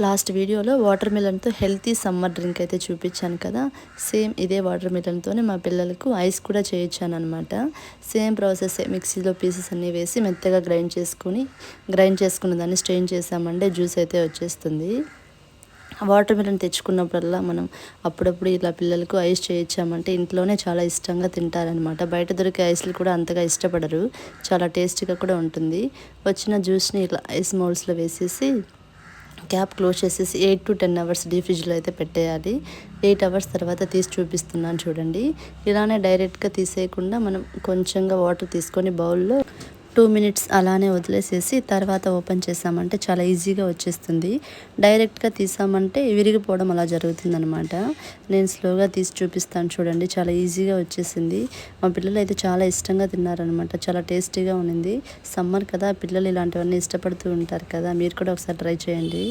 Last వీడియోలో water మిలన్తో healthy summer drink అయితే చూపించాను కదా. సేమ్ ఇదే వాటర్ మిలన్తోనే మా పిల్లలకు ఐస్ కూడా చేయించాను అనమాట సేమ్ ప్రాసెస్ మిక్సీలో పీసెస్ అన్నీ వేసి మెత్తగా గ్రైండ్ చేసుకుని గ్రైండ్ చేసుకున్న దాన్ని స్ట్రెయిన్ చేసామంటే జ్యూస్ అయితే వచ్చేస్తుంది. వాటర్ మిలన్ తెచ్చుకున్నప్పుడల్లా మనం అప్పుడప్పుడు ఇలా పిల్లలకు ఐస్ చేయించామంటే ఇంట్లోనే చాలా ఇష్టంగా తింటారనమాట బయట దొరికే ఐస్లు కూడా అంతగా ఇష్టపడరు. చాలా టేస్టీగా కూడా ఉంటుంది. వచ్చిన జ్యూస్ని ఇలా ఐస్ మౌల్స్లో వేసేసి క్యాప్ క్లోజ్ చేసేసి ఎయిట్ టు టెన్ అవర్స్ డీ ఫ్రిడ్జ్లో అయితే పెట్టేయాలి. ఎయిట్ అవర్స్ తర్వాత తీసి చూపిస్తున్నాను చూడండి. ఇలానే డైరెక్ట్గా తీసేయకుండా మనం కొంచెంగా వాటర్ తీసుకొని బౌల్లో టూ మినిట్స్ అలానే వదిలేసేసి తర్వాత ఓపెన్ చేసామంటే చాలా ఈజీగా వచ్చేస్తుంది. డైరెక్ట్గా తీసామంటే విరిగిపోవడం అలా జరుగుతుందనమాట నేను స్లోగా తీసి చూపిస్తాను చూడండి చాలా ఈజీగా వచ్చేసింది. మా పిల్లలు అయితే చాలా ఇష్టంగా తిన్నారనమాట చాలా టేస్టీగా ఉన్నింది సమ్మర్ కదా పిల్లలు ఇలాంటివన్నీ ఇష్టపడుతూ ఉంటారు కదా మీరు కూడా ఒకసారి ట్రై చేయండి.